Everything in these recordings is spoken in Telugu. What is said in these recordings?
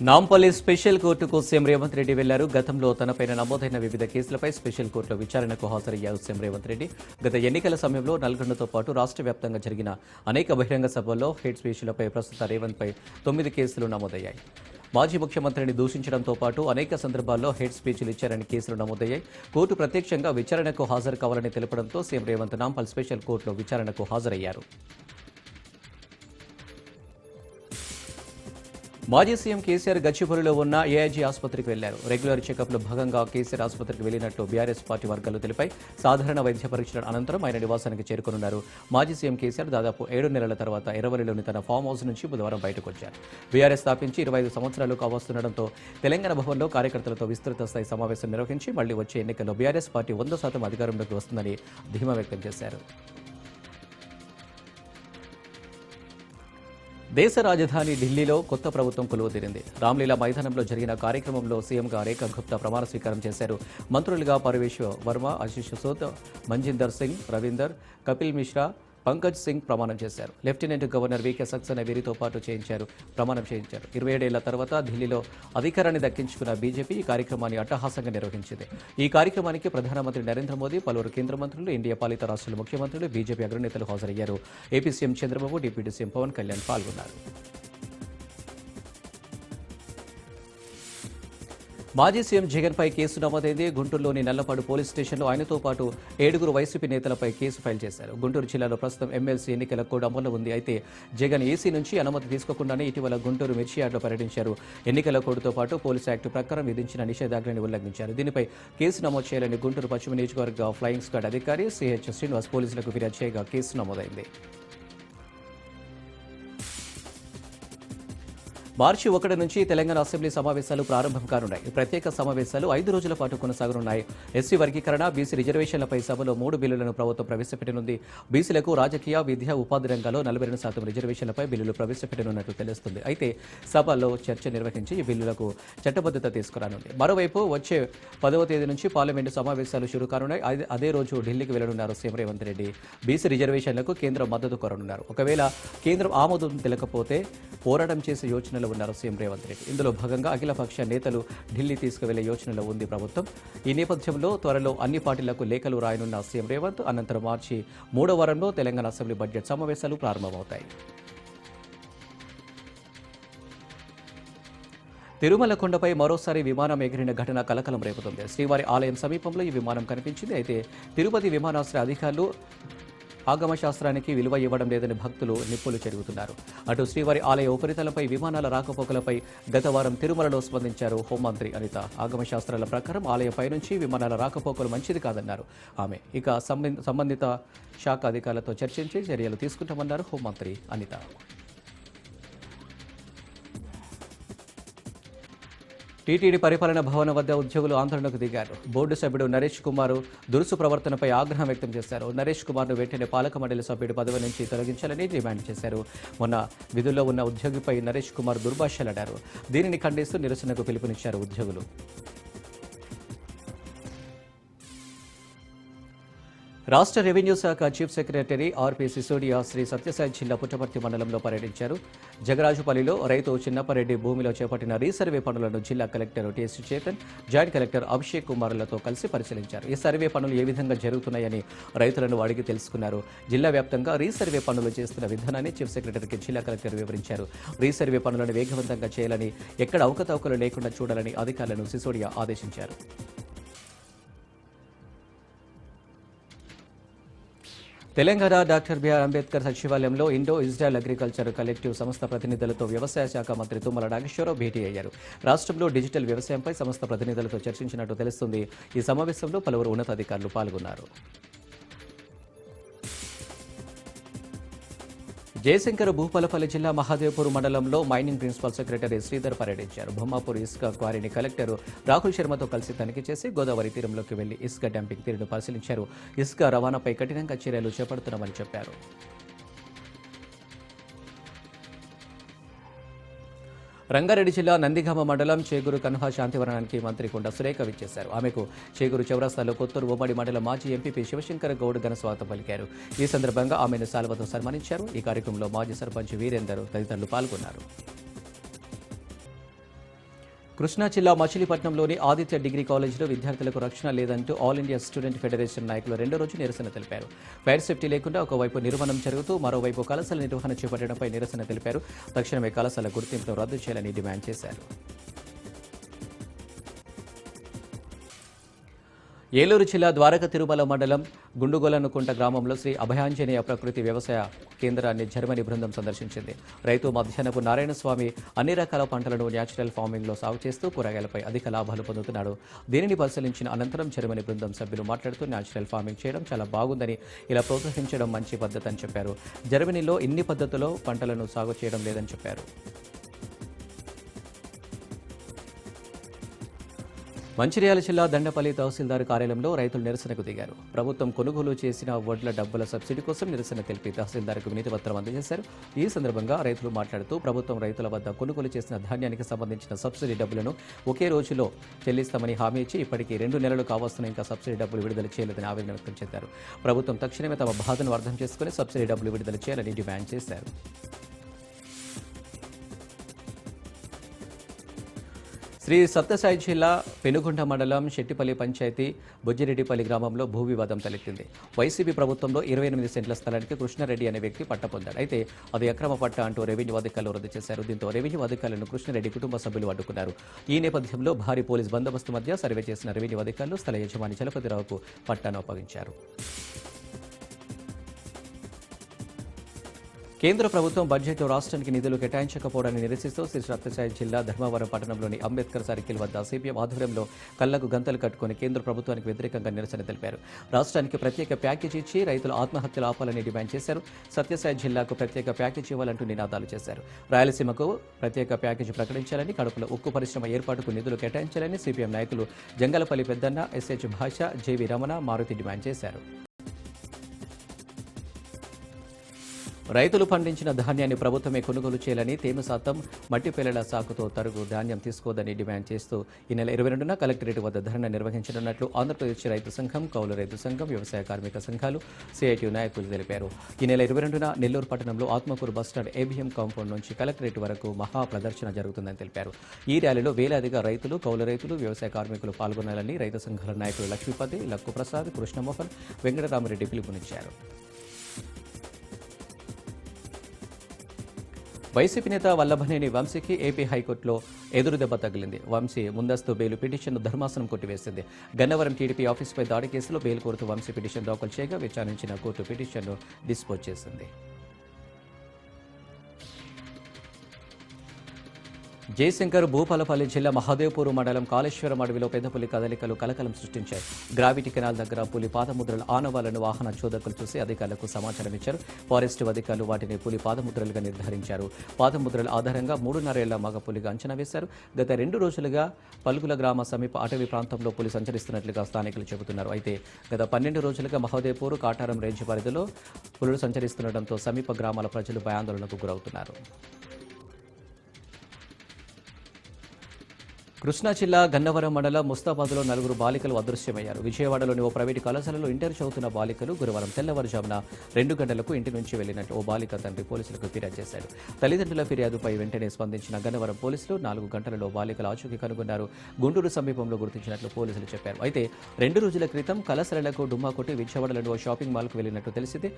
నాంపల్లి స్పెషల్ కోర్టుకు సీఎం రేవంత్ రెడ్డి వెళ్ళారు. గతంలో తనపైన నమోదైన వివిధ కేసులపై స్పెషల్ కోర్టులో విచారణకు హాజరయ్యారు సీఎం రేవంత్ రెడ్డి. గత ఎన్నికల సమయంలో నల్గొండతో పాటు రాష్ట్ర వ్యాప్తంగా జరిగిన అనేక బహిరంగ సభల్లో హెడ్ స్పీచ్లపై ప్రస్తుత రేవంత్పై తొమ్మిది కేసులు నమోదయ్యాయి. మాజీ ముఖ్యమంత్రిని దూషించడంతో పాటు అనేక సందర్భాల్లో హెడ్ స్పీచ్లు ఇచ్చారని కేసులు నమోదయ్యాయి. కోర్టు ప్రత్యక్షంగా విచారణకు హాజరు కావాలని తెలపడంతో సీఎం రేవంత్ నాంపల్ స్పెషల్ కోర్టులో విచారణకు హాజరయ్యారు. మాజీ సీఎం కేసీఆర్ గచ్చిబౌలిలో ఉన్న ఏఐజీ ఆసుపత్రికి వెళ్ళారు. రెగ్యులర్ చెకప్లో భాగంగా కేసీఆర్ ఆసుపత్రికి వెళ్ళినట్లు బీఆర్ఎస్ పార్టీ వర్గాలు తెలిపాయి. సాధారణ వైద్య పరీక్షల అనంతరం ఆయన నివాసానికి చేరుకున్నారు మాజీ సీఎం కేసీఆర్ దాదాపు ఏడు నెలల తర్వాత ఎరవలిలోని తన ఫామ్ హౌస్ నుంచి బుధవారం బయటకు వచ్చారు బీఆర్ఎస్ స్థాపించి ఇరవై ఐదు సంవత్సరాలు కావస్తుండటంతో తెలంగాణ భవన్లో కార్యకర్తలతో విస్తృత స్థాయి సమావేశం నిర్వహించి మళ్ళీ వచ్చే ఎన్నికల్లో బీఆర్ఎస్ పార్టీ వంద శాతం అధికారంలోకి వస్తుందని ధీమా వ్యక్తం చేశారు. దేశ రాజధాని ఢిల్లీలో కొత్త ప్రభుత్వం కొలువుతీరింది. రామ్లీలా మైదానంలో జరిగిన కార్యక్రమంలో సీఎంగా రేఖా గుప్తా ప్రమాణ స్వీకారం చేశారు. మంత్రులుగా పరమేశ్ వర్మ ఆశిష్ సోద్ మంజిందర్ సింగ్ రవీందర్ కపిల్ మిశ్రా పంకజ్ సింగ్ ప్రమాణం చేశారు. లెఫ్టినెంట్ గవర్నర్ వికే సక్సేనా వీరితో పాటు చేయించారు ప్రమాణం చేయించారు. ఇరవై ఏడేళ్ళ తర్వాత ఢిల్లీలో అధికారాన్ని దక్కించుకున్న బీజేపీ ఈ కార్యక్రమాన్ని అట్టహాసంగా నిర్వహించింది. ఈ కార్యక్రమానికి ప్రధానమంత్రి నరేంద్ర మోదీ పలువురు కేంద్ర మంత్రులు ఇండియా పాలిత రాష్ట్రాల ముఖ్యమంత్రులు బీజేపీ అగ్రనేతలు హాజరయ్యారు. AP CM Chandrababu deputy CM Pawan Kalyan పాల్గొన్నారు. మాజీ సీఎం జగన్పై కేసు నమోదైంది. గుంటూరులోని నల్లపాడు పోలీస్ స్టేషన్లో ఆయనతో పాటు ఏడుగురు వైసీపీ నేతలపై కేసు ఫైల్ చేశారు. గుంటూరు జిల్లాలో ప్రస్తుతం ఎమ్మెల్సీ ఎన్నికల కోడ్ అమల్లో ఉంది. అయితే జగన్ ఏసీ నుంచి అనుమతి తీసుకోకుండానే ఇటీవల గుంటూరు మిర్చియార్డులో పర్యటించారు. ఎన్నికల కోడ్తో పాటు పోలీసు యాక్టు ప్రకారం విధించిన నిషేధాజ్ఞని ఉల్లంఘించారు. దీనిపై కేసు నమోదు చేయాలని గుంటూరు పశ్చిమ నియోజకవర్గ ఫ్లయింగ్ స్క్వాడ్ అధికారి సిహెచ్ శ్రీనివాస్ పోలీసులకు ఫిర్యాదు చేయగా కేసు నమోదైంది. మార్చి ఒకటి నుంచి తెలంగాణ అసెంబ్లీ సమావేశాలు ప్రారంభం కానున్నాయి. ప్రత్యేక సమావేశాలు ఐదు రోజుల పాటు కొనసాగనున్నాయి. ఎస్సీ వర్గీకరణ బీసీ రిజర్వేషన్లపై సభలో మూడు బిల్లులను ప్రభుత్వం ప్రవేశపెట్టనుంది. బీసీలకు రాజకీయ విద్య ఉపాధి రంగాల్లో నలభై రెండు శాతం రిజర్వేషన్లపై బిల్లులు ప్రవేశపెట్టనున్నట్లు తెలుస్తుంది. అయితే సభలో చర్చ నిర్వహించి ఈ బిల్లులకు చట్టబద్ధత తీసుకురానుంది. మరోవైపు వచ్చే పదవ తేదీ నుంచి పార్లమెంటు సమావేశాలు షురు కానున్నాయి. అదే- అదే రోజు ఢిల్లీకి వెళ్ళనున్నారు సీఎం రేవంత్ రెడ్డి. బీసీ రిజర్వేషన్లకు కేంద్రం మద్దతు కోరనున్నారు. ఒకవేళ కేంద్రం ఆమోదం తెలకపోతే పోరాటం చేసే యోచనలో ఉన్నారు సీఎం రేవంత్ రెడ్డి. ఇందులో భాగంగా అఖిలపక్ష నేతలు ఢిల్లీ తీసుకువెళ్ళే యోచనలో ఉంది ప్రభుత్వం. ఈ నేపథ్యంలో త్వరలో అన్ని పార్టీలకు లేఖలు రాయనున్న సీఎం రేవంత్ అనంతరం మార్చి మూడో వారంలో తెలంగాణ అసెంబ్లీ బడ్జెట్ సమావేశాలు ప్రారంభమవుతాయి. తిరుమల కొండపై మరోసారి విమానం ఎగిరిన ఘటన కలకలం రేపుతుంది. శ్రీవారి ఆలయం సమీపంలో ఈ విమానం కనిపించింది. అయితే తిరుపతి విమానాశ్రయ అధికారులు ఆగమ శాస్త్రానికి విలువ ఇవ్వడం లేదని భక్తులు నిప్పులు చెరుగుతున్నారు. అటు శ్రీవారి ఆలయ ఉపరితలంపై విమానాల రాకపోకలపై గత వారం తిరుమలలో స్పందించారు హోంమంత్రి అనిత. ఆగమ శాస్త్రాల ప్రకారం ఆలయంపై నుంచి విమానాల రాకపోకలు మంచిది కాదన్నారు. ఆమె ఇక సంబంధ- సంబంధిత శాఖ అధికారులతో చర్చించి చర్యలు తీసుకుంటామన్నారు హోంమంత్రి అనిత. టీటీడీ పరిపాలన భవనం వద్ద ఉద్యోగులు ఆందోళనకు దిగారు. బోర్డు సభ్యుడు నరేష్ కుమార్ దురుసు ప్రవర్తనపై ఆగ్రహం వ్యక్తం చేశారు. నరేష్ కుమార్ను వెంటనే పాలక మండలి సభ్యుడు పదవి నుంచి తొలగించాలని డిమాండ్ చేశారు. మొన్న విధుల్లో ఉన్న ఉద్యోగిపై నరేష్ కుమార్ దుర్భాషలాడారు. దీనిని ఖండిస్తూ నిరసనకు పిలుపునిచ్చారు ఉద్యోగులు. రాష్ట్ర రెవెన్యూ శాఖ chief secretary RP Sisodia Sri Sathya Sai Puttaparthi మండలంలో పర్యటించారు. జగరాజుపల్లిలో రైతు చిన్నపరెడ్డి భూమిలో చేపట్టిన రీసర్వే పనులను జిల్లా collector TS Chetan joint collector Abhishek కుమార్లతో కలిసి పరిశీలించారు. ఈ సర్వే పనులు ఏ విధంగా జరుగుతున్నాయని రైతులను అడిగి తెలుసుకున్నారు. జిల్లా వ్యాప్తంగా రీసర్వే పనులు చేస్తున్న విధానాన్ని చీఫ్ సెక్రటరీకి జిల్లా కలెక్టర్ వివరించారు. రీసర్వే పనులను వేగవంతంగా చేయాలని ఎక్కడ అవకతవకలు లేకుండా చూడాలని అధికారులను సిసోడియా ఆదేశించారు. తెలంగాణ డాక్టర్ బిఆర్ అంబేద్కర్ సచివాలయంలో ఇండో ఇజ్రాయల్ అగ్రికల్చర్ కలెక్టివ్ సంస్థ ప్రతినిధులతో వ్యవసాయ శాఖ మంత్రి తుమ్మల నాగేశ్వరరావు భేటీ అయ్యారు. రాష్ట్రంలో డిజిటల్ వ్యవసాయంపై సంస్థ ప్రతినిధులతో చర్చించినట్టు తెలుస్తుంది. ఈ సమావేశంలో పలువురు ఉన్నతాధికారులు పాల్గొన్నారు. జయశంకర్ భూపాలపల్లి జిల్లా మహాదేవ్పూర్ మండలంలో మైనింగ్ ప్రిన్సిపల్ సెక్రటరీ శ్రీధర్ పర్యటించారు. బొమ్మాపూర్ ఇసుక క్వారీని కలెక్టర్ రాహుల్ శర్మతో కలిసి తనిఖీ చేసి గోదావరి తీరంలోకి వెళ్ళి ఇసుక డంపింగ్ తీరును పరిశీలించారు. ఇసుక రవాణాపై కఠినంగా చర్యలు చేపడుతున్నామని చెప్పారు. రంగారెడ్డి జిల్లా నందిగామ మండలం చేగూరు కన్హా శాంతివనానికి మంత్రి కొండ సురేఖ విచ్చేశారు. ఆమెకు చేగూరు చౌరస్తాలో కొత్తూరు ఉమ్మడి మండలం మాజీ ఎంపీపీ శివశంకర్ గౌడ్ ఘన స్వాగతం పలికారు. ఈ సందర్భంగా ఆమెను సాల్వతో సన్మానించారు. ఈ కార్యక్రమంలో మాజీ సర్పంచ్ వీరేందర్ తదితరులు పాల్గొన్నారు. కృష్ణా జిల్లా మచిలీపట్నంలోని ఆదిత్య డిగ్రీ కాలేజీలో విద్యార్థులకు రక్షణ లేదంటూ ఆల్ ఇండియా స్టూడెంట్ ఫెడరేషన్ నాయకులు రెండో రోజు నిరసన తెలిపారు. ఫైర్ సేఫ్టీ లేకుండా ఒకవైపు నిర్మాణం జరుగుతూ మరోవైపు కళాశాల నిర్వహణ చేపట్టడంపై నిరసన తెలిపారు. తక్షణమే కళాశాల గుర్తింపును రద్దు చేయాలని డిమాండ్ చేశారు. ఏలూరు జిల్లా ద్వారక తిరుమల మండలం గుండుగోలనుకుంట గ్రామంలో శ్రీ అభయాంజనేయ ప్రకృతి వ్యవసాయ కేంద్రాన్ని జర్మనీ బృందం సందర్శించింది. రైతు మధ్యాహ్నపు నారాయణ స్వామి అన్ని రకాల పంటలను న్యాచురల్ ఫార్మింగ్లో సాగు చేస్తూ కూరగాయలపై అధిక లాభాలు పొందుతున్నాడు. దీనిని పరిశీలించిన అనంతరం జర్మనీ బృందం సభ్యులు మాట్లాడుతూ న్యాచురల్ ఫార్మింగ్ చేయడం చాలా బాగుందని ఇలా ప్రోత్సహించడం మంచి పద్ధతి అని చెప్పారు. జర్మనీలో ఇన్ని పద్ధతుల్లో పంటలను సాగు చేయడం లేదని చెప్పారు. మంచిర్యాల జిల్లా దండపల్లి తహసీల్దార్ కార్యాలయంలో రైతులు నిరసనకు దిగారు. ప్రభుత్వం కొనుగోలు చేసిన వడ్ల డబ్బుల సబ్సిడీ కోసం నిరసన తెలిపి తహసీల్దార్కు వినతి పత్రం అందజేశారు. ఈ సందర్భంగా రైతులు మాట్లాడుతూ ప్రభుత్వం రైతుల వద్ద కొనుగోలు చేసిన ధాన్యానికి సంబంధించిన సబ్సిడీ డబ్బులను ఒకే రోజులో చెల్లిస్తామని హామీ ఇచ్చి ఇప్పటికీ రెండు నెలలు కావస్తున్న ఇంకా సబ్సిడీ డబ్బులు విడుదల చేయలేదని ఆవేదన వ్యక్తం చేశారు. ప్రభుత్వం తక్షణమే తమ బాధను అర్థం చేసుకుని సబ్సిడీ డబ్బులు విడుదల చేయాలని డిమాండ్ చేశారు. శ్రీ సత్యసాయి జిల్లా పెనుగొండ మండలం శెట్టిపల్లి పంచాయతీ బుజ్జిరెడ్డిపల్లి గ్రామంలో భూ వివాదం తలెత్తింది. వైసీపీ ప్రభుత్వంలో ఇరవై ఎనిమిది సెంట్ల స్థలానికి కృష్ణారెడ్డి అనే వ్యక్తి పట్ట పొందాడు. అయితే అది అక్రమ పట్ట అంటూ రెవెన్యూ అధికారులు రద్దు చేశారు. దీంతో రెవెన్యూ అధికారులను కృష్ణారెడ్డి కుటుంబ సభ్యులు అడ్డుకున్నారు. ఈ నేపథ్యంలో భారీ పోలీస్ బందోబస్తు మధ్య సర్వే చేసిన రెవెన్యూ అధికారులు స్థల యజమాని చలపతిరావుకు పట్టాను అప్పగించారు. కేంద్ర ప్రభుత్వం బడ్జెట్లో రాష్ట్రానికి నిధులు కేటాయించకపోవడాన్ని నిరసిస్తూ శ్రీ సత్యసాయి జిల్లా ధర్మవరం పట్టణంలోని అంబేద్కర్ సర్కిల్ వద్ద సిపిఎం ఆధ్వర్యంలో కళ్ళకు గంతలు కట్టుకుని కేంద్ర ప్రభుత్వానికి వ్యతిరేకంగా నిరసన తెలిపారు. రాష్ట్రానికి ప్రత్యేక ప్యాకేజ్ ఇచ్చి రైతుల ఆత్మహత్యలు ఆపాలని డిమాండ్ చేశారు. సత్యసాయి జిల్లాకు ప్రత్యేక ప్యాకేజ్ ఇవ్వాలంటూ నినాదాలు చేశారు. రాయలసీమకు ప్రత్యేక ప్యాకేజీ ప్రకటించాలని కడుపులో ఉక్కు పరిశ్రమ ఏర్పాటుకు నిధులు కేటాయించాలని సిపిఎం నాయకులు జంగలపల్లి పెద్దన్న ఎస్హెచ్ భాష జేవి రమణ మారుతి డిమాండ్ చేశారు. రైతులు పండించిన ధాన్యాన్ని ప్రభుత్వమే కొనుగోలు చేయాలని తేమ శాతం మట్టి పిల్లల సాకుతో తరుగు ధాన్యం తీసుకోదని డిమాండ్ చేస్తూ ఈ నెల ఇరవై రెండున కలెక్టరేట్ వద్ద ధర్నా నిర్వహించనున్నట్లు ఆంధ్రప్రదేశ్ రైతు సంఘం కౌలు రైతు సంఘం వ్యవసాయ కార్మిక సంఘాలు సిఐటి నాయకులు తెలిపారు. ఈ నెల ఇరవై రెండున నెల్లూరు పట్టణంలో Atmakur bus stand ABM compound నుంచి కలెక్టరేట్ వరకు మహా ప్రదర్శన జరుగుతుందని తెలిపారు. ఈ ర్యాలీలో వేలాదిగా రైతులు కౌలు రైతులు వ్యవసాయ కార్మికులు పాల్గొనాలని రైతు సంఘాల నాయకులు లక్ష్మీపతి లక్కు ప్రసాద్ కృష్ణమోహన్ వెంకటరామరెడ్డి పిలుపునిచ్చారు. వైసీపీ నేత వల్లభనేని వంశీకి ఏపీ హైకోర్టులో ఎదురుదెబ్బ తగిలింది. వంశీ ముందస్తు బెయిల్ పిటిషన్ను ధర్మాసనం కొట్టివేసింది. గన్నవరం టీడీపీ ఆఫీస్పై దాడి కేసులో బెయిల్ కోరుతూ వంశీ పిటిషన్ దాఖలు చేయగా విచారించిన కోర్టు పిటిషన్ను డిస్పోజ్ చేసింది. జయశంకర్ భూపాలపల్లి జిల్లా మహాదేవ్పూర్ మండలం కాళేశ్వరం అడవిలో పెద్దపులి కదలికలు కలకలం సృష్టించాయి. గ్రావిటీ కెనాల్ దగ్గర పులి పాదముద్రల ఆనవాలను వాహన చోదకులు చూసి అధికారులకు సమాచారం ఇచ్చారు. ఫారెస్ట్ అధికారులు వాటిని పులి పాదముద్రలుగా నిర్ధారించారు. పాదముద్రల ఆధారంగా మూడున్నరేళ్ళ మగ పులిగా అంచనా వేశారు. గత రెండు రోజులుగా పలుకుల గ్రామ సమీప అటవీ ప్రాంతంలో పులి సంచరిస్తున్నట్లుగా స్థానికులు చెబుతున్నారు. అయితే గత పన్నెండు రోజులుగా మహోదయపూర్ కాటారం రేంజ్ పరిధిలో పులులు సంచరిస్తుండటంతో సమీప గ్రామాల ప్రజలు భయాందోళనకు గురవుతున్నారు. కృష్ణా జిల్లా గన్నవరం మండలం ముస్తాబాద్లో నలుగురు బాలికలు అదృశ్యమయ్యారు. విజయవాడలోని ఓ ప్రైవేటు కళాశాలలో ఇంటర్ చదువుతున్న బాలికలు గురువారం తెల్లవారుజామున రెండు గంటలకు ఇంటి నుంచి వెళ్ళినట్టు ఓ బాలిక తండ్రి పోలీసులకు ఫిర్యాదు చేశాడు. తల్లిదండ్రుల ఫిర్యాదుపై వెంటనే స్పందించిన గన్నవరం పోలీసులు నాలుగు గంటలలో బాలికల ఆచూకీ కనుగొన్నారు. గుంటూరు సమీపంలో గుర్తించినట్లు పోలీసులు చెప్పారు. అయితే రెండు రోజుల క్రితం కళాశాలకు డుమ్మా కొట్టి విజయవాడలోని ఓ షాపింగ్ మాల్కు వెళ్ళినట్టు తెలిసింది.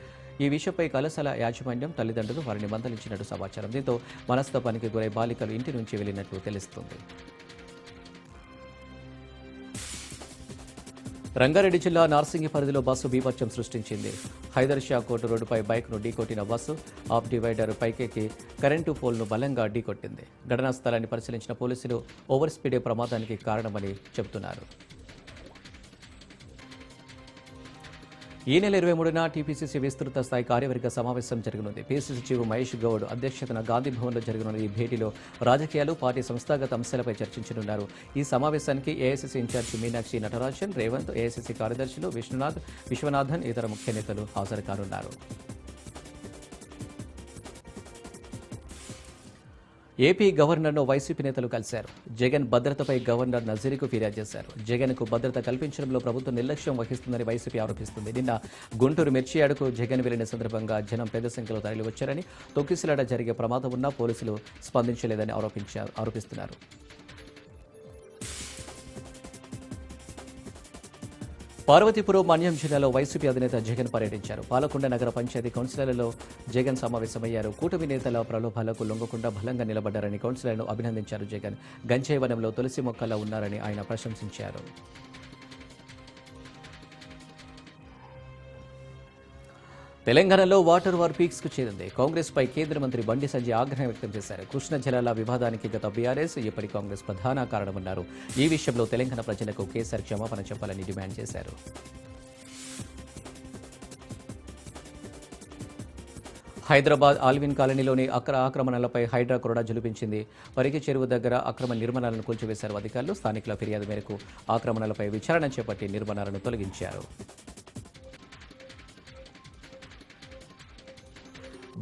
ఈ విషయంపై కళాశాల యాజమాన్యం తల్లిదండ్రులు వారిని మందలించినట్టు సమాచారం. దీంతో మనస్తపానికి గురై బాలికలు ఇంటి నుంచి వెళ్ళినట్లు తెలుస్తుంది. రంగారెడ్డి జిల్లా నార్సింగి పరిధిలో బస్సు బీభత్యం సృష్టించింది. హైదర్ షా కోట రోడ్డుపై బైక్ను ఢీకొట్టిన బస్సు ఆఫ్ డివైడర్ పైకెక్కి కరెంటు పోల్ను బలంగా ఢీకొట్టింది. ఘటనా స్థలాన్ని పరిశీలించిన పోలీసులు ఓవర్ స్పీడే ప్రమాదానికి కారణమని చెబుతున్నారు. ఈ నెల ఇరవై మూడున టీపీసీసీ విస్తృత స్థాయి కార్యవర్గ సమావేశం జరగనుంది. పీసీసీ చీఫ్ మహేష్ గౌడ్ అధ్యక్షతన గాంధీ భవన్లో జరగనున్న ఈ భేటీలో రాజకీయాలు పార్టీ సంస్థాగత అంశాలపై చర్చించనున్నారు. ఈ సమావేశానికి AICC in charge Meenakshi Natarajan Revanth AICC కార్యదర్శులు విష్ణునాథ్ విశ్వనాథన్ ఇతర ముఖ్య నేతలు హాజరు కానున్నారు. ఏపీ గవర్నర్ను వైసీపీ నేతలు కలిశారు. జగన్ భద్రతపై గవర్నర్ నజీర్కు ఫిర్యాదు చేశారు. జగన్కు భద్రత కల్పించడంలో ప్రభుత్వం నిర్లక్ష్యం వహిస్తుందని వైసీపీ ఆరోపిస్తుంది. నిన్న గుంటూరు మిర్చియాడకు జగన్ వెళ్ళిన సందర్భంగా జనం పెద్ద సంఖ్యలో తరలివచ్చారని తొక్కిసలాట జరిగే ప్రమాదం ఉన్నా పోలీసులు స్పందించలేదని ఆరోపించారు ఆరోపిస్తున్నారు. పార్వతీపురం మన్యం జిల్లాలో వైసీపీ అధినేత జగన్ పర్యటించారు. పాలకొండ నగర పంచాయతీ కౌన్సిలర్లలో జగన్ సమావేశమయ్యారు. కూటమి నేతల ప్రలోభాలకు లొంగకుండా బలంగా నిలబడ్డారని కౌన్సిలర్ను అభినందించారు జగన్. గంజాయి వనంలో తులసి మొక్కలా ఉన్నారని ఆయన ప్రశంసించారు. తెలంగాణలో వాటర్ వార్ పీక్స్కు చేరింది. కాంగ్రెస్ పై కేంద్ర మంత్రి బండి సంజయ్ ఆగ్రహం వ్యక్తం చేశారు. కృష్ణ జలాల వివాదానికి గత బీఆర్ఎస్ ఇప్పటి కాంగ్రెస్ ప్రధాన కారణమన్నారు. ఈ విషయంలో తెలంగాణ ప్రజలకు కేసీఆర్ క్షమాపణ చెప్పాలని డిమాండ్ చేశారు. హైదరాబాద్ ఆల్విన్ కాలనీలోని అక్ర ఆక్రమణలపై హైడ్రా కొరడా జులిపించింది. వరికి చెరువు దగ్గర అక్రమ నిర్మాణాలను కూల్చివేశారు అధికారులు. స్థానికుల ఫిర్యాదు మేరకు ఆక్రమణలపై విచారణ చేపట్టి నిర్మాణాలను తొలగించారు.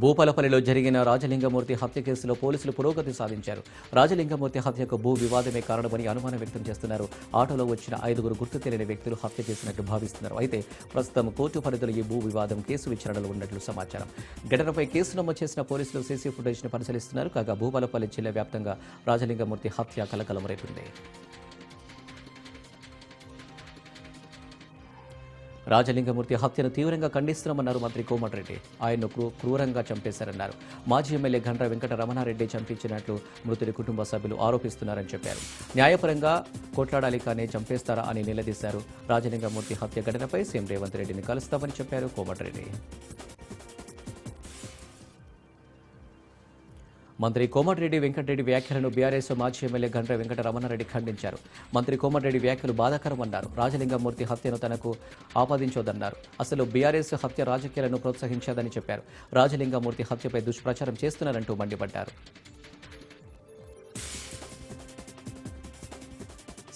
భూపలపల్లిలో జరిగిన రాజలింగమూర్తి హత్య కేసులో పోలీసులు పురోగతి సాధించారు. రాజలింగమూర్తి హత్యకు భూ వివాదమే కారణమని అనుమానం వ్యక్తం చేస్తున్నారు. ఆటోలో వచ్చిన ఐదుగురు గుర్తు తెలియని వ్యక్తులు హత్య చేసినట్టు భావిస్తున్నారు. అయితే ప్రస్తుతం కోర్టు పరిధిలో ఈ భూ వివాదం కేసు విచారణలో ఉన్నట్లు సమాచారం. ఘటనపై కేసు నమోదు చేసిన పోలీసులు సీసీ ఫుటేజ్ను పరిశీలిస్తున్నారు. కాగా భూపాలపల్లి జిల్లా వ్యాప్తంగా రాజలింగమూర్తి హత్య కలకలం రేపింది. రాజలింగమూర్తి హత్యను తీవ్రంగా ఖండిస్తున్నామన్నారు మంత్రి కోమటిరెడ్డి. ఆయన్ను క్రూరంగా చంపేశారన్నారు. మాజీ ఎమ్మెల్యే గండ్ర వెంకట రమణారెడ్డి చంపించినట్లు మృతుడి కుటుంబ సభ్యులు ఆరోపిస్తున్నారని చెప్పారు. న్యాయపరంగా కొట్లాడాలి కానీ చంపేస్తారా అని నిలదీశారు. రాజలింగమూర్తి హత్య ఘటనపై సీఎం రేవంత్ రెడ్డిని కలుస్తామని చెప్పారు కోమటిరెడ్డి. మంత్రి కోమటిరెడ్డి వెంకటరెడ్డి వ్యాఖ్యలను బీఆర్ఎస్ మాజీ ఎమ్మెల్యే గండ్ర వెంకటరమణారెడ్డి ఖండించారు. మంత్రి కోమటిరెడ్డి వ్యాఖ్యలు బాధాకరమన్నారు. రాజలింగమూర్తి హత్యను తనకు ఆపాదించొద్దన్నారు. అసలు బీఆర్ఎస్ హత్య రాజకీయాలను ప్రోత్సహించదని చెప్పారు. రాజలింగమూర్తి హత్యపై దుష్ప్రచారం చేస్తున్నారంటూ మండిపడ్డారు.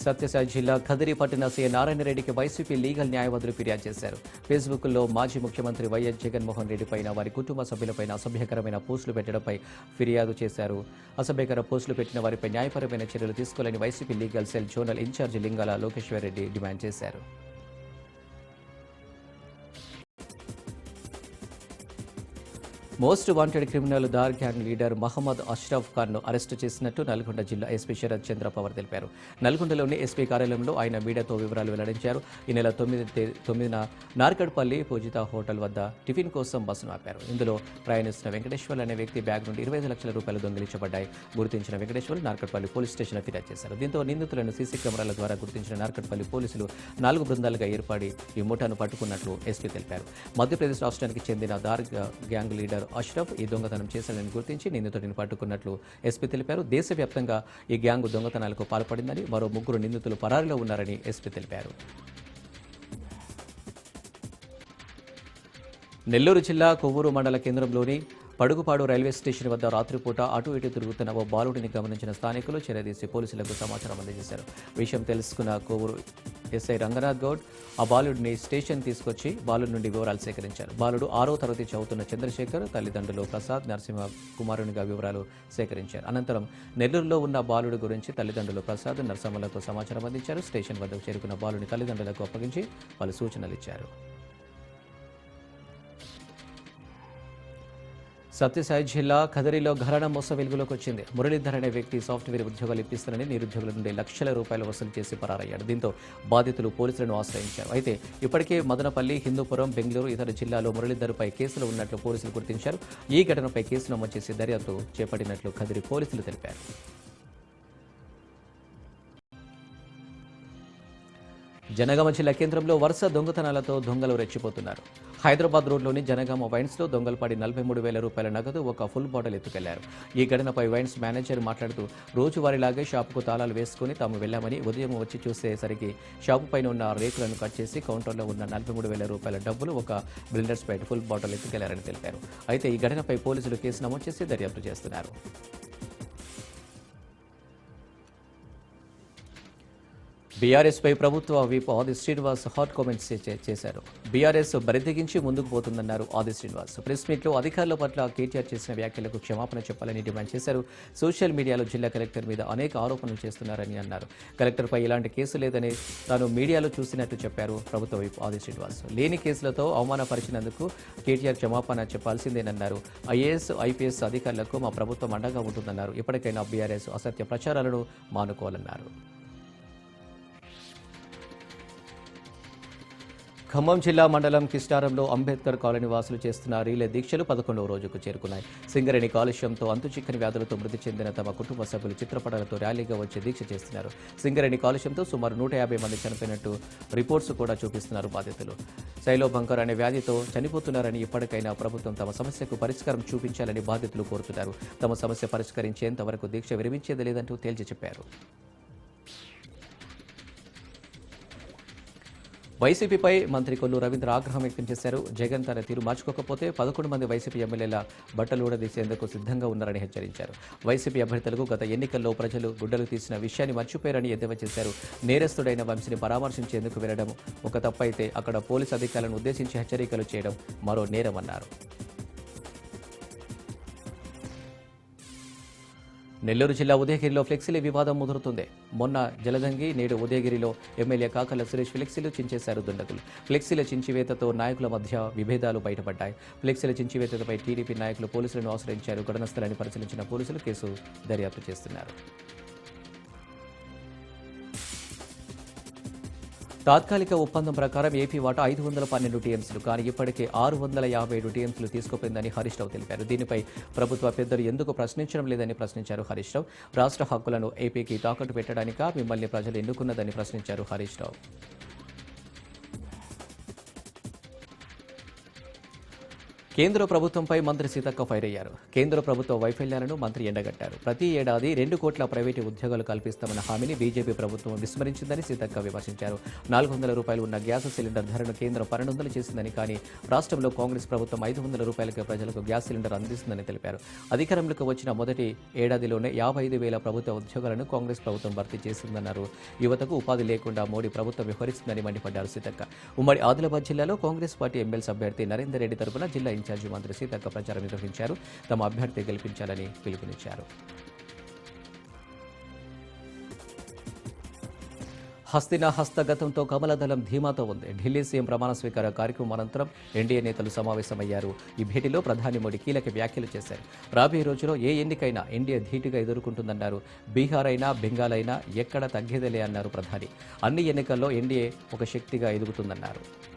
సత్యసాయి జిల్లా ఖదిరి పట్టిన సీఎం నారాయణరెడ్డికి వైసీపీ లీగల్ న్యాయవాదులు ఫిర్యాదు చేశారు. ఫేస్బుక్లో మాజీ ముఖ్యమంత్రి వైఎస్ జగన్మోహన్ రెడ్డి పైన వారి కుటుంబ సభ్యులపైన అసభ్యకరమైన పోస్టులు పెట్టడంపై ఫిర్యాదు చేశారు. అసభ్యకర పోస్టులు పెట్టిన వారిపై న్యాయపరమైన చర్యలు తీసుకోవాలని YCP legal cell zonal in charge Lingala Lokeshwar Reddy demand చేశారు. Most wanted criminal Dar gang leader Mohammed Ashraf ఖాన్ను అరెస్టు చేసినట్టు నల్గొండ జిల్లా ఎస్పీ శరత్ చంద్ర పవర్ తెలిపారు. నల్గొండలోని ఎస్పీ కార్యాలయంలో ఆయన మీడియాతో వివరాలు వెల్లడించారు. ఈ నెల తొమ్మిది తొమ్మిదిన నార్కడ్పల్లి పూజిత హోటల్ వద్ద టిఫిన్ కోసం బస్సును ఆపారు. ఇందులో ప్రయాణిస్తున్న వెంకటేశ్వర్ అనే వ్యక్తి బ్యాగ్ నుండి ఇరవై ఐదు లక్షల రూపాయలు దొంగిలించబడ్డాయి. గుర్తించిన వెంకటేశ్వర్ నార్కడ్పల్లి పోలీస్ స్టేషన్ ఫిర్యాదు చేశారు. దీంతో నిందితులను సీసీ కెమెరాల ద్వారా గుర్తించిన నార్కట్పల్లి పోలీసులు నాలుగు బృందాలుగా ఏర్పడి ఈ ముఠాను పట్టుకున్నట్లు ఎస్పీ తెలిపారు. మధ్యప్రదేశ్ రాష్ట్రానికి చెందిన దార్ గ్యాంగ్ లీడర్ అష్రఫ్ ఈ దొంగతనం చేశాడని గుర్తించి నిందితుడిని పట్టుకున్నట్లు ఎస్పీ తెలిపారు. దేశవ్యాప్తంగా ఈ గ్యాంగ్ దొంగతనాలకు పాల్పడిందని మరో ముగ్గురు నిందితులు పరారీలో ఉన్నారని ఎస్పీ తెలిపారు. నెల్లూరు జిల్లా కొవ్వూరు మండల కేంద్రంలోని పడుగుపాడు రైల్వే స్టేషన్ వద్ద రాత్రిపూట అటు ఇటు తిరుగుతున్న ఓ బాలుడిని గమనించిన స్థానికులు చర్యదీసి పోలీసులకు సమాచారం అందజేశారు. విషయం తెలుసుకున్న కోవూరు ఎస్ఐ రంగనాథ్ గౌడ్ ఆ బాలుడిని స్టేషన్ తీసుకొచ్చి బాలుడి నుండి వివరాలు సేకరించారు. బాలుడు ఆరో తరగతి చదువుతున్న చంద్రశేఖర్ తల్లిదండ్రులు ప్రసాద్ నరసింహ కుమారునిగా వివరాలు సేకరించారు. అనంతరం నెల్లూరులో ఉన్న బాలుడి గురించి తల్లిదండ్రులు ప్రసాద్ నరసింహలకు సమాచారం అందించారు. స్టేషన్ వద్దకు చేరుకున్న బాలుని తల్లిదండ్రులకు అప్పగించి పలు సూచనలు ఇచ్చారు. సత్యసాయి జిల్లా కదరిలో ఘరణ మోస వెలుగులోకి వచ్చింది. మురళీధర్ అనే వ్యక్తి సాఫ్ట్వేర్ ఉద్యోగాలు ఇప్పిస్తానని నిరుద్యోగుల నుండి లక్షల రూపాయలు వసూలు చేసి పరారయ్యాడు. దీంతో బాధితులు పోలీసులను ఆశ్రయించారు. అయితే ఇప్పటికే మదనపల్లి హిందూపురం బెంగళూరు ఇతర జిల్లాలో మురళీధర్పై కేసులు ఉన్నట్లు పోలీసులు గుర్తించారు. ఈ ఘటనపై కేసు నమోదు చేసి దర్యాప్తు చేపట్టినట్లు కదిరి పోలీసులు తెలిపారు. జనగామ జిల్లా కేంద్రంలో వరుస దొంగతనాలతో దొంగలు రెచ్చిపోతున్నారు. హైదరాబాద్ రోడ్లోని జనగామ వైన్స్లో దొంగలు పడి నలభై మూడు వేల రూపాయల నగదు ఒక ఫుల్ బాటిల్ ఎత్తుకెళ్ళారు. ఈ ఘటనపై వైన్స్ మేనేజర్ మాట్లాడుతూ రోజువారీలాగే షాపుకు తాళాలు వేసుకుని తాము వెళ్ళామని ఉదయం వచ్చి చూసేసరికి షాపు పైన ఉన్న రేకులను కట్ చేసి కౌంటర్లో ఉన్న నలభై మూడు వేల రూపాయల డబ్బులు ఒక బ్లిండర్స్ పైట్ ఫుల్ బాటిల్ ఎత్తుకెళ్ళారని తెలిపారు. అయితే ఈ ఘటనపై పోలీసులు కేసు నమోదు చేసి దర్యాప్తు చేస్తున్నారు. బీఆర్ఎస్పై ప్రభుత్వ whip Adi Srinivas hot comments చేశారు. బీఆర్ఎస్ బరితెగించి ముందుకు పోతుందన్నారు ఆది శ్రీనివాస్. ప్రెస్ మీట్లో అధికారుల పట్ల కేటీఆర్ చేసిన వ్యాఖ్యలకు క్షమాపణ చెప్పాలని డిమాండ్ చేశారు. సోషల్ మీడియాలో జిల్లా కలెక్టర్ మీద అనేక ఆరోపణలు చేస్తున్నారని అన్నారు. కలెక్టర్పై ఇలాంటి కేసు లేదని తాను మీడియాలో చూసినట్టు చెప్పారు ప్రభుత్వ విప్ ఆది శ్రీనివాస్. లేని కేసులతో అవమానపరిచినందుకు కేటీఆర్ క్షమాపణ చెప్పాల్సిందేనన్నారు. ఐఏఎస్ ఐపీఎస్ అధికారులకు మా ప్రభుత్వం అండగా ఉంటుందన్నారు. ఇప్పటికైనా బీఆర్ఎస్ అసత్య ప్రచారాలను మానుకోవాలన్నారు. ఖమ్మం జిల్లా మండలం కిష్టారంలో అంబేద్కర్ కాలనీ వాసులు చేస్తున్న రీలే దీక్షలు పదకొండవ రోజుకు చేరుకున్నాయి. సింగరేణి కాలుష్యంతో అంతుచిక్కని వ్యాధులతో మృతి చెందిన తమ కుటుంబ సభ్యులు చిత్రపటాలతో ర్యాలీగా వచ్చి దీక్ష చేస్తున్నారు. సింగరేణి కాలుష్యంతో సుమారు నూట యాభై మంది చనిపోయినట్టు రిపోర్ట్స్ కూడా చూపిస్తున్నారు బాధితులు. శైలోభంకర్ అనే వ్యాధితో చనిపోతున్నారని ఇప్పటికైనా ప్రభుత్వం తమ సమస్యకు పరిష్కారం చూపించాలని బాధితులు కోరుతున్నారు. తమ సమస్య పరిష్కరించేంత వరకు దీక్ష విరమించేది లేదంటూ తేల్చి చెప్పారు. వైసీపీపై మంత్రి కొల్లు రవీంద్ర ఆగ్రహం వ్యక్తం చేశారు. జగన్ తన తీరు మార్చుకోకపోతే పదకొండు మంది వైసీపీ ఎమ్మెల్యేల బట్టలు ఊడదీసేందుకు సిద్ధంగా ఉన్నారని హెచ్చరించారు. వైసీపీ అభ్యర్థులకు గత ఎన్నికల్లో ప్రజలు గుడ్డలు తీసిన విషయాన్ని మర్చిపోయారని ఎద్దేవా చేశారు. నేరస్తుడైన వంశీని పరామర్శించేందుకు వెళ్ళడం ఒక తప్పైతే అక్కడ పోలీసు అధికారులను ఉద్దేశించి హెచ్చరికలు చేయడం మరో నేరమన్నారు. నెల్లూరు జిల్లా ఉదయగిరిలో ఫ్లెక్సీల వివాదం ముదురుతుంది. మొన్న జలదంగి నేడు ఉదయగిరిలో ఎమ్మెల్యే కాకల సురేష్ ఫ్లెక్సీలు చించేశారు దుండగులు. ఫ్లెక్సీల చించివేతతో నాయకుల మధ్య విభేదాలు బయటపడ్డాయి. ఫ్లెక్సీల చించివేతపై టీడీపీ నాయకులు పోలీసులను ఆశ్రయించారు. ఘటన స్థలాన్ని పరిశీలించిన పోలీసులు కేసు దర్యాప్తు చేస్తున్నారు. తాత్కాలిక ఒప్పందం ప్రకారం ఏపీ వాటా ఐదు వందల పన్నెండు టీఎంసీలు కానీ ఇప్పటికే ఆరు వందల యాభై ఏడు టీఎంసీలు తీసుకుపోయిందని హరీష్ రావు తెలిపారు. దీనిపై ప్రభుత్వ పెద్దలు ఎందుకు ప్రశ్నించడం లేదని ప్రశ్నించారు హరీష్ రావు. రాష్ట్ర హక్కులను ఏపీకి తాకట్టు పెట్టడానిక? మిమ్మల్ని ప్రజలు ఎన్నుకున్నదని ప్రశ్నించారు హరీష్ రావు. కేంద్ర ప్రభుత్వంపై మంత్రి సీతక్క ఫైర్ అయ్యారు. కేంద్ర ప్రభుత్వ వైఫల్యాలను మంత్రి ఎండగట్టారు. ప్రతి ఏడాది రెండు కోట్ల ప్రైవేటు ఉద్యోగాలు కల్పిస్తామన్న హామీని బీజేపీ ప్రభుత్వం విస్మరించిందని సీతక్క విమర్శించారు. నాలుగు వందల రూపాయలు ఉన్న గ్యాస్ సిలిండర్ ధరను కేంద్రం పన్నెండు వందలు చేసిందని కానీ రాష్ట్రంలో కాంగ్రెస్ ప్రభుత్వం ఐదు వందల రూపాయలకే ప్రజలకు గ్యాస్ సిలిండర్ అందిస్తుందని తెలిపారు. అధికారంలోకి వచ్చిన మొదటి ఏడాదిలోనే యాభై ఐదు వేల ప్రభుత్వ ఉద్యోగాలను కాంగ్రెస్ ప్రభుత్వం భర్తీ చేసిందన్నారు. యువతకు ఉపాధి లేకుండా మోడీ ప్రభుత్వం వ్యవహరిస్తుందని మండిపడ్డారు సీతక్క. ఉమ్మడి ఆదిలాబాద్ జిల్లాలో కాంగ్రెస్ పార్టీ ఎమ్మెల్సీ అభ్యర్థి నరేందర్ రెడ్డి తరపున జిల్లా ఇన్ఛార్జి మంత్రి సీతక్క ప్రచారం నిర్వహించారు. తమ అభ్యర్థి గెలిపించాలని పిలుపునిచ్చారు. హస్తిన హస్తగతంతో కమలదళం ధీమాతో ఉంది. ఢిల్లీ సీఎం ప్రమాణ స్వీకార కార్యక్రమం అనంతరం ఎన్డీఏ నేతలు సమావేశమయ్యారు. ఈ భేటీలో ప్రధాని మోడీ కీలక వ్యాఖ్యలు చేశారు. రాబోయే రోజులో ఏ ఎన్నికైనా ఎన్డీఏ ధీటుగా ఎదుర్కొంటుందన్నారు. బీహార్ అయినా బెంగాల్ అయినా ఎక్కడ తగ్గేదేలే అన్నారు ప్రధాని. అన్ని ఎన్నికల్లో ఎన్డీఏ ఒక శక్తిగా ఎదుగుతుందన్నారు.